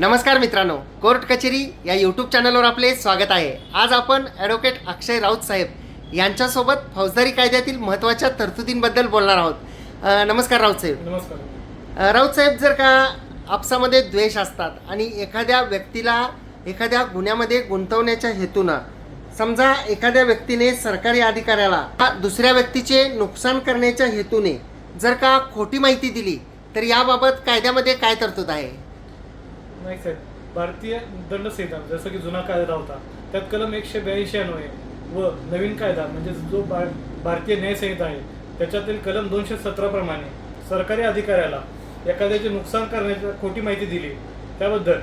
नमस्कार मित्रांनो कोर्ट कचेरी या यूट्यूब चॅनलवर आपले स्वागत आहे. आज आपण ॲडव्होकेट अक्षय राऊत साहेब यांच्यासोबत फौजदारी कायद्यातील महत्त्वाच्या तरतुदींबद्दल बोलणार आहोत. नमस्कार राऊत साहेब. नमस्कार. राऊत साहेब जर का आपसामध्ये द्वेष असतात आणि एखाद्या व्यक्तीला एखाद्या गुन्ह्यामध्ये गुंतवण्याच्या हेतूनं समजा एखाद्या व्यक्तीने सरकारी अधिकाऱ्याला दुसऱ्या व्यक्तीचे नुकसान करण्याच्या हेतूने जर का खोटी माहिती दिली तर याबाबत कायद्यामध्ये काय तरतूद आहे? नाही साहेब भारतीय दंडसंहिता जसं की जुना कायदा होता त्यात कलम एकशे ब्याऐंशी अन्वये व नवीन कायदा म्हणजे जो भारतीय न्यायसंहिता आहे त्याच्यातील कलम दोनशे सतरा प्रमाणे सरकारी अधिकाऱ्याला एखाद्याचे नुकसान करण्याची खोटी माहिती दिली. त्याबद्दल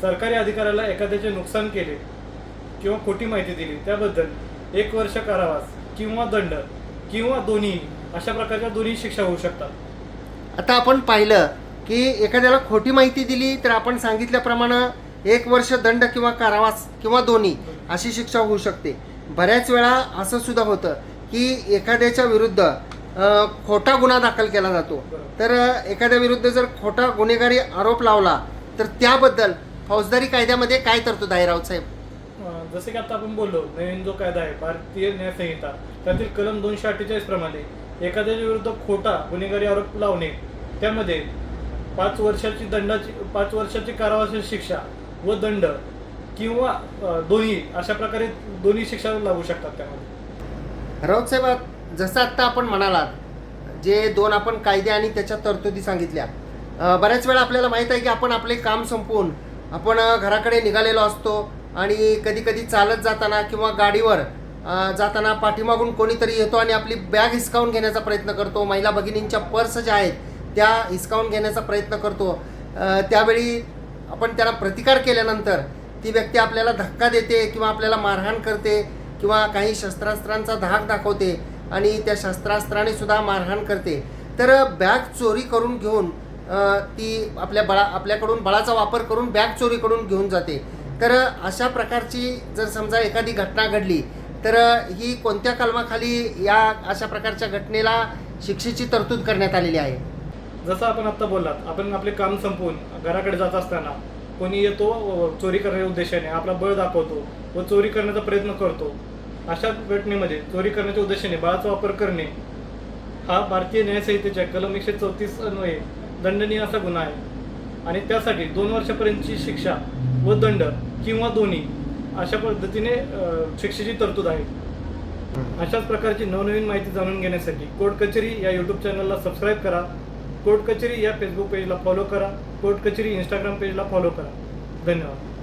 सरकारी अधिकाऱ्याला एखाद्याचे नुकसान केले किंवा खोटी माहिती दिली त्याबद्दल एक वर्ष कारावास किंवा दंड किंवा दोन्ही अशा प्रकारच्या दोन्ही शिक्षा होऊ शकतात. आता आपण पाहिलं की एखाद्याला खोटी माहिती दिली तर आपण सांगितल्याप्रमाणे एक वर्ष दंड किंवा कारावास किंवा दोन्ही अशी शिक्षा होऊ शकते. बऱ्याच वेळा असं सुद्धा होतं की एखाद्याच्या विरुद्ध खोटा गुन्हा दाखल केला जातो. तर एखाद्या विरुद्ध जर खोटा गुन्हेगारी आरोप लावला तर त्याबद्दल फौजदारी कायद्यामध्ये काय तरतूद आहे रावसाहेब साहेब? जसे की आता आपण बोललो नवीन जो कायदा आहे भारतीय न्यायसंहिता त्यातील कलम दोनशे अठ्ठेचाळीस प्रमाणे एखाद्याच्या विरुद्ध खोटा गुन्हेगारी आरोप लावणे त्यामध्ये पाच वर्षाची दंडाची पाच वर्षाची कारावासाची शिक्षा व दंड किंवा दोन्ही अशा प्रकारे दोन्ही शिक्षा लागू शकतात त्यामध्ये. राऊत साहेब जसं आत्ता आपण म्हणालात जे दोन आपण कायदे आणि त्याच्या तरतुदी सांगितल्या बऱ्याच वेळा आपल्याला माहीत आहे की आपण आपले काम संपवून आपण घराकडे निघालेलो असतो आणि कधी कधी चालत जाताना किंवा गाडीवर जाताना पाठीमागून कोणीतरी येतो आणि आपली बॅग हिसकावून घेण्याचा प्रयत्न करतो. महिला भगिनींच्या पर्स ज्या आहेत त्या हिसकावून घेण्याचा प्रयत्न करतो. त्यावेळी आपण त्याला प्रतिकार केल्यानंतर ती व्यक्ती आपल्याला धक्का देते किंवा आपल्याला मारहाण करते किंवा काही शस्त्रास्त्रांचा धाक दाखवते आणि त्या शस्त्रास्त्राने सुद्धा मारहाण करते. तर बॅग चोरी करून घेऊन ती आपल्या बळा आपल्याकडून बळाचा वापर करून बॅग चोरी करून घेऊन जाते. तर अशा प्रकारची जर समजा एखादी घटना घडली तर ही कोणत्या कलमाखाली या अशा प्रकारच्या घटनेला शिक्षेची तरतूद करण्यात आलेली आहे? जसं आपण आत्ता बोललात आपण आपले काम संपवून घराकडे जात असताना कोणी येतो चोरी करण्याच्या उद्देशाने आपला बळ दाखवतो व चोरी करण्याचा प्रयत्न करतो. अशा घटनेमध्ये चोरी करण्याच्या उद्देशाने बाळाचा वापर करणे हा भारतीय न्यायसंहितेच्या कलम एकशे चौतीस अन्वये दंडनीय असा गुन्हा आहे. आणि त्यासाठी दोन वर्षापर्यंतची शिक्षा व दंड किंवा दोन्ही अशा पद्धतीने शिक्षेची तरतूद आहे. अशाच प्रकारची नवनवीन माहिती जाणून घेण्यासाठी कोर्ट कचेरी या यूट्यूब चॅनलला सबस्क्राईब करा. कोर्ट कचेरी या फेसबुक पेजला फॉलो करा. कोर्ट कचेरी इंस्टाग्राम पेजला फॉलो करा. धन्यवाद.